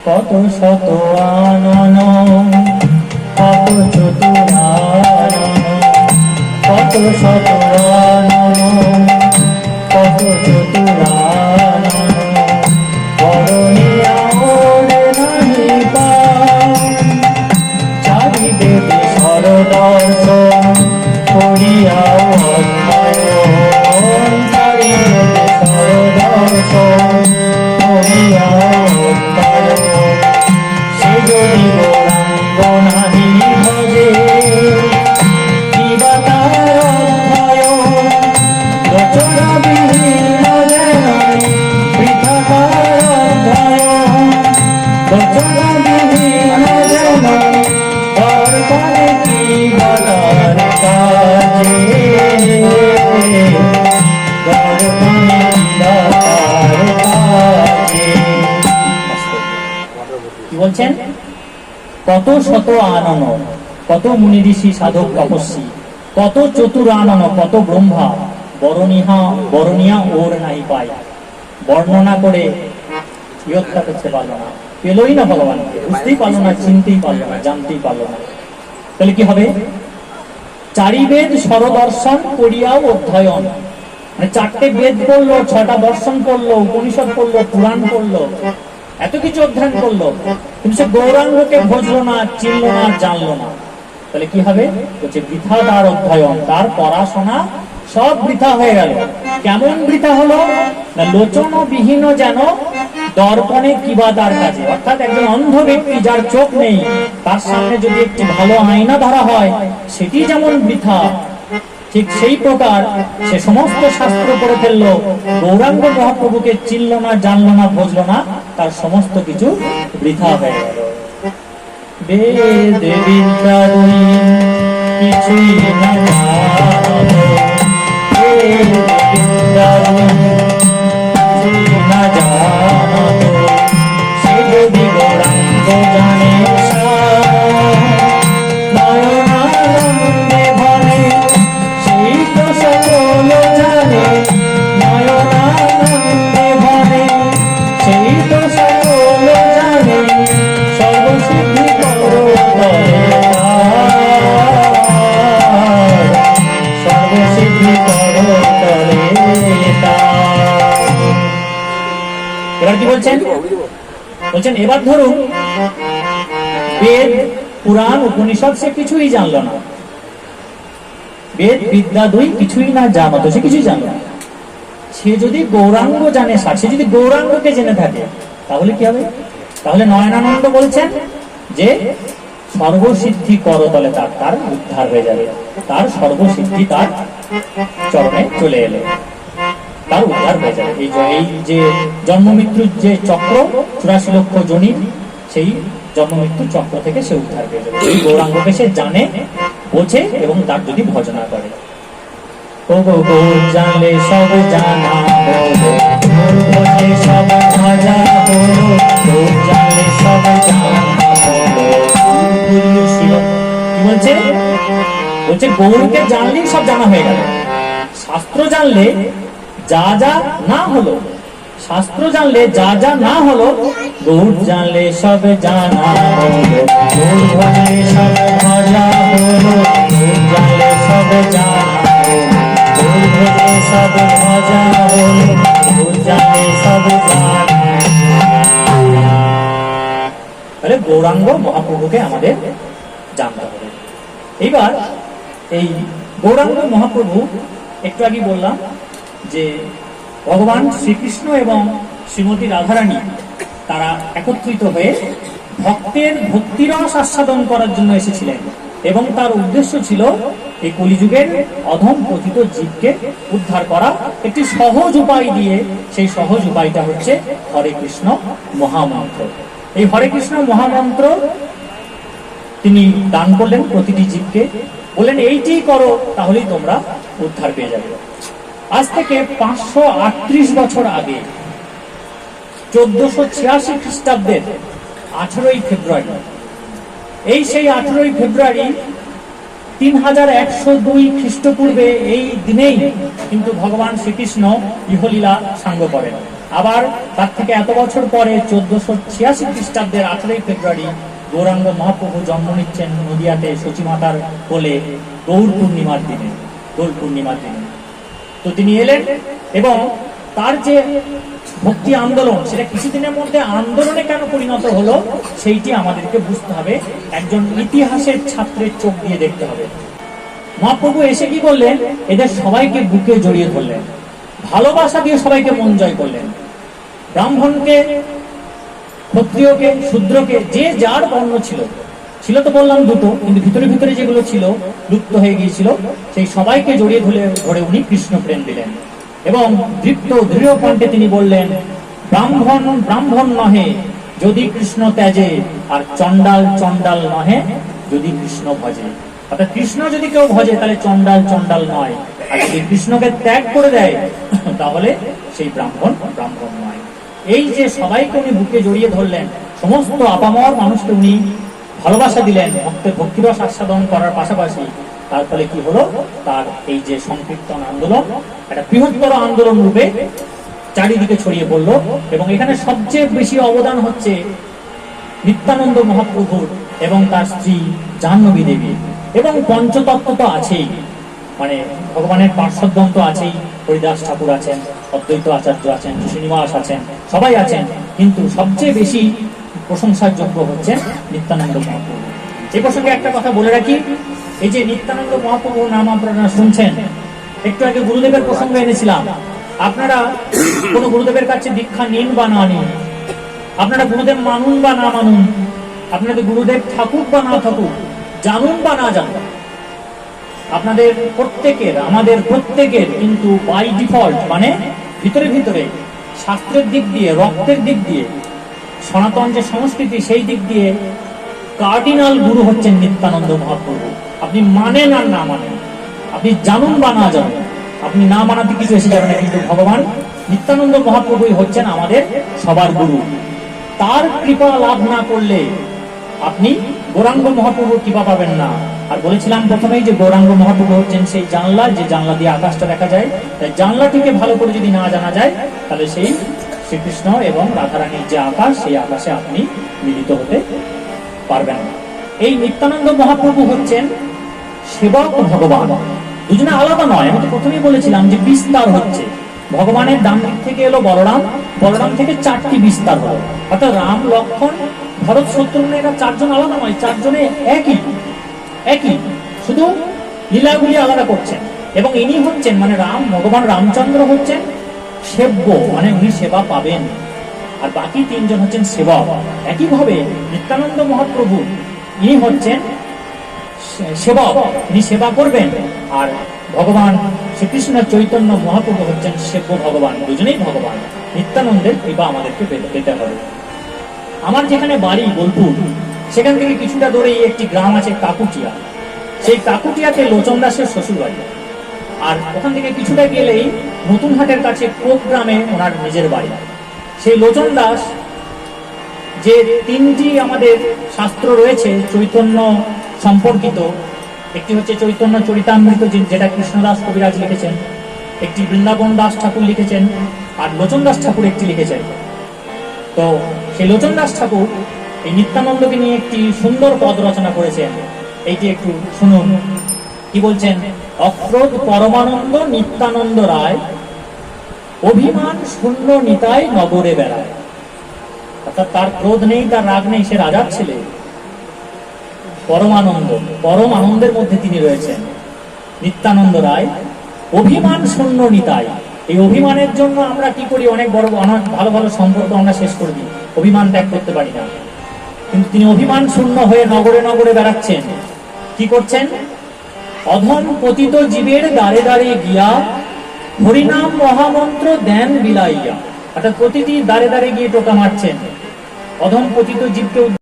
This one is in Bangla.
কত শত আনন কত চতুরানন কত শত আনন কত চতুরানন কত শত আনন, কত মুনি ঋষি সাধক তপস্বী, কত চতুর আনন, কত ব্রহ্মা, বরণিহা, বরণিয়া ওর নাই পাই বর্ণনা করে বিরক্তা করতে পারল না। পেলই না ভগবানকে, বুঝতেই পারল না, চিনতেই পারল না, জানতেই পারল না। তাহলে কি হবে? চারি বেদ সরদর্শন করিয়াও অধ্যয়ন। মানে চারটে বেদ পড়ল ছটা দর্শন পড়ল, উপনিষদ পড়ল, পুরাণ পড়ল। এত কিছু অধ্যয়ন করল, কিন্তু সে গৌরাঙ্গকে ভজলো না, চিনলো না, জানলো না। তাহলে কি হবে? বলছে, বৃথা তার অধ্যয়ন, তার পড়াশোনা সব বৃথা হয়ে গেল। কেমন বৃথা হলো? না লোচন বিহীন যেন দর্পণে কিবা তার কাছে। অর্থাৎ একজন অন্ধ ব্যক্তি যার চোখ নেই, তার সামনে যদি একটি ভালো আয়না ধরা হয়, সেটি যেমন বৃথা ঠিক সেই প্রকার সে সমস্ত শাস্ত্র পড়ে ফেলল, গৌরাঙ্গ মহাপ্রভুকে চিনল না, জানল না, বুঝল না, তার সমস্ত কিছু বৃথা হয়ে গেল। কিছুই না এবার কি বলছেন? বলছেন এবার ধরুন বেদ পুরাণ উপনিষদ সে কিছুই জানলো না। বেদ বিদ্যা দুই কিছুই না জানতো সে কিছুই জানলো না। সে যদি গৌরাঙ্গ জানে সে যদি গৌরাঙ্গকে জেনে থাকে তাহলে কি হবে? তাহলে নয়নানন্দ বলছেন যে সর্বসিদ্ধি করতলে তার তার উদ্ধার হয়ে যাবে। তার সর্বসিদ্ধি তার চরণে চলে এলো। তার উদ্ধার হয়ে যাবে। এই যে- এই যে জন্ম মৃত্যুর যে চক্র, চুরাশি লক্ষ জনি, সেই জন্মমৃত্যুর চক্র থেকে সে উদ্ধার পেয়ে যাবে। এই গৌরাঙ্গকে সে জানে, বোঝে এবং তার যদি ভজনা করে। জানা সব জানলে সব জানা বলছে? বলছে সব জানা হয়ে গেল। শাস্ত্র জানলে যা যা না হলো। শাস্ত্র জানলে যা যা না হলো গৌর জানলে সব জানা হলো। জানলে গৌরাঙ্গ মহাপ্রভুকে আমাদের জানতে হবে। এইবার এই গৌরাঙ্গ মহাপ্রভু, একটু আগে বললাম যে ভগবান শ্রীকৃষ্ণ এবং শ্রীমতী রাধারানী তারা একত্রিত হয়ে ভক্তের ভক্তিরস আস্বাদন করার জন্য এসেছিলেন। এবং তার উদ্দেশ্য ছিল এই কলিযুগের অধম পতিত জীবকে উদ্ধার করা। একটি সহজ উপায় দিয়ে সেই সহজ উপায়টা হচ্ছে হরে কৃষ্ণ মহামন্ত্র। এই হরে কৃষ্ণ মহামন্ত্র তিনি দান করলেন প্রতিটি জীবকে। বললেন, এইটি করো, তাহলেই তোমরা উদ্ধার পেয়ে যাবে। আজ থেকে পাঁচশো আটত্রিশ বছর আগে, চোদ্দশো ছিয়াশি খ্রিস্টাব্দের আঠারোই ফেব্রুয়ারি। এই সেই আঠারোই ফেব্রুয়ারি তিন হাজার একশো দুই খ্রিস্টপূর্বে এই দিনেই কিন্তু ভগবান শ্রীকৃষ্ণ ইহলীলা সাঙ্গ করেন। আবার তার থেকে এত বছর পরে চোদ্দশো ছিয়াশি খ্রিস্টাব্দের আঠারোই ফেব্রুয়ারি গৌরাঙ্গ মহাপ্রভু জন্ম নিচ্ছেন নদিয়াতে সচিমাতার কোলে গৌর পূর্ণিমার দিনে দোল পূর্ণিমার দিনে। তো তিনি এলেন এবং তার যে ভক্তি আন্দোলন, সেটা কিছুদিনের মধ্যে আন্দোলনে কেন পরিণত হলো, সেইটি আমাদেরকে বুঝতে হবে। একজন ইতিহাসের ছাত্রের চোখ দিয়ে দেখতে হবে। মহাপ্রভু এসে কি করলেন? এদের সবাইকে বুকে জড়িয়ে ধরলেন। ভালোবাসা দিয়ে সবাইকে মন জয় করলেন। ব্রাহ্মণকে, ক্ষত্রিয়কে, শূদ্রকে, যে যার বর্ণ ছিল ছিল তো বললাম দুটো, কিন্তু ভিতরে ভিতরে যেগুলো ছিল, লুপ্ত হয়ে গিয়েছিল, সেই সবাইকে জড়িয়ে ধরে ধরে উনি কৃষ্ণ প্রেম দিলেন। এবং দৃপ্ত দৃঢ় কণ্ঠে তিনি বললেন, ব্রাহ্মণ ব্রাহ্মণ নহে, যদি কৃষ্ণ ত্যাজে, আর চণ্ডাল চণ্ডাল নহে, যদি কৃষ্ণ ভজে। অর্থাৎ কৃষ্ণ যদি কেউ ভজে, তাহলে চণ্ডাল চণ্ডাল নয়। আর যদি কৃষ্ণকে ত্যাগ করে দেয়, তাহলে সেই ব্রাহ্মণ ব্রাহ্মণ নয়। এই যে সবাইকে উনি বুকে জড়িয়ে ধরলেন, সমস্ত আপামর মানুষকে উনি ভালোবাসা দিলেন, ভক্তের ভক্তিরস আস্বাদন করার পাশাপাশি তার ফলে কি হলো? তার এই যে সংকীর্তন আন্দোলন, একটা বৃহত্তর আন্দোলন রূপে চারিদিকে ছড়িয়ে পড়ল এবং এখানে সবচেয়ে বেশি অবদান হচ্ছে নিত্যানন্দ মহাপ্রভুর এবং তার স্ত্রী জাহ্নবী দেবী এবং পঞ্চতত্ত্ব তো আছেই মানে ভগবানের পার্শ্বদম তো আছেই, হরিদাস ঠাকুর আছেন, অদ্বৈত আচার্য আছেন, শ্রীনিবাস আছেন, সবাই আছেন, কিন্তু সবচেয়ে বেশি প্রশংসার যোগ্য হচ্ছেন নিত্যানন্দ মহাপ্রভু। এই প্রসঙ্গে একটা কথা বলে রাখি, এই যে নিত্যানন্দ মহাপ্রভুর নাম আপনারা শুনছেন, একটু আগে গুরুদেবের প্রসঙ্গ এনেছিলাম, আপনারা কোন গুরুদেবের কাছে দীক্ষা নিন বা না নিন, আপনারা গুরুদেব মানুন বা না মানুন আপনাদের গুরুদেব থাকুক বা না থাকুক জানুন বা না জানুন, আপনাদের প্রত্যেকের, আমাদের প্রত্যেকের কিন্তু বাই ডিফল্ট মানে ভিতরে ভিতরে শাস্ত্রের দিক দিয়ে, রক্তের দিক দিয়ে সনাতন যে সংস্কৃতি, সেই দিক দিয়ে কার্ডিনাল গুরু হচ্ছেন নিত্যানন্দ মহাপ্রভু। আপনি মানেন আর না মানেন, আপনি জানুন বা না জানুন, আপনি না মানাতে কিছু এসে যাবেন না, কিন্তু ভগবান নিত্যানন্দ মহাপ্রভুই হচ্ছেন আমাদের সবার গুরু। তার কৃপা লাভ না করলে আপনি গৌরাঙ্গ মহাপ্রভুর কৃপা পাবেন না। আর বলেছিলাম প্রথমেই যে গৌরাঙ্গ মহাপ্রভু হচ্ছেন সেই জানলা, যে জানলা দিয়ে আকাশটা দেখা যায়। তাই জানলাটিকে ভালো করে যদি না জানা যায়, তাহলে সেই শ্রীকৃষ্ণ এবং রাধারানীর যে আকাশ, সেই আকাশে আপনি মিলিত হতে পারবেন এই নিত্যানন্দ মহাপ্রভু হচ্ছেন সেবক ভগবান। দুজনে আলাদা নয়, আমি তো প্রথমেই বলেছিলাম যে বিস্তার হচ্ছে। ভগবানের ডান দিক থেকে এলো বলরাম বলরাম থেকে চারটি বিস্তার হলো। অর্থাৎ রাম, লক্ষণ, ভরত শত্রুঘ্ন এরা চারজন আলাদা নয়, চারজনে একই একই। শুধু লীলাগুলি আলাদা করছেন। এবং ইনি হচ্ছেন মানে রাম, ভগবান রামচন্দ্র হচ্ছেন সেব্য মানে উনি সেবা পাবেন। আর বাকি তিনজন হচ্ছেন সেবক। একইভাবে নিত্যানন্দ মহাপ্রভু, ইনি হচ্ছেন সে- সেবক। তিনি সেবা করবেন। আর ভগবান শ্রীকৃষ্ণ চৈতন্য মহাপ্রভু হচ্ছেন সেব্য ভগবান। দুজনেই ভগবান। নিত্যানন্দের কৃপা আমাদেরকে পেতে- হবে। আমার যেখানে বাড়ি, বোলপুর, সেখান থেকে কিছুটা দূরেই একটি গ্রাম আছে কাকুটিয়া। সেই কাকুটিয়াতে লোচন দাসের শ্বশুর বাড়ি আর ওখান থেকে কিছুটা গেলেই নতুন হাটের কাছে কোক গ্রামে ওনার নিজের বাড়ি। সেই লোচন দাস, যে তিনটি আমাদের শাস্ত্র রয়েছে, চৈতন্য সম্পর্কিত, একটি হচ্ছে চৈতন্য চরিতামৃত যেটা কৃষ্ণদাস কবিরাজ লিখেছেন, একটি বৃন্দাবন দাস ঠাকুর লিখেছেন, আর লোচন দাস ঠাকুর একটি লিখেছেন। তো সেই লোচন দাস ঠাকুর এই নিত্যানন্দকে নিয়ে একটি সুন্দর পদ রচনা করেছেন। এইটি একটু শুনুন। কি বলছেন? অক্রোধ পরমানন্দ নিত্যানন্দ রায়, অভিমান শূন্য নিতাই নগরে বেড়ায়। অর্থাৎ তার ক্রোধ নেই, তার রাগ নেই, সে রাজার ছেলে। পরমানন্দ, পরম আনন্দের মধ্যে তিনি রয়েছেন। নিত্যানন্দ রায়, অভিমান শূন্য নিতাই। এই অভিমানের জন্য আমরা কি করি? অনেক বড় অনেক ভালো ভালো সম্পর্ক আমরা শেষ করে দিই। অভিমান ত্যাগ করতে পারি না। কিন্তু তিনি অভিমান শূন্য হয়ে নগরে নগরে বেড়াচ্ছেন। কি করছেন? অধম পতিত জীবের দ্বারে দ্বারে গিয়া হরিনাম মহামন্ত্র দেন বিলাইয়া। অর্থাৎ প্রতিটি দ্বারে দ্বারে গিয়ে টোকা মারছেন। অধম পতিত জীবকে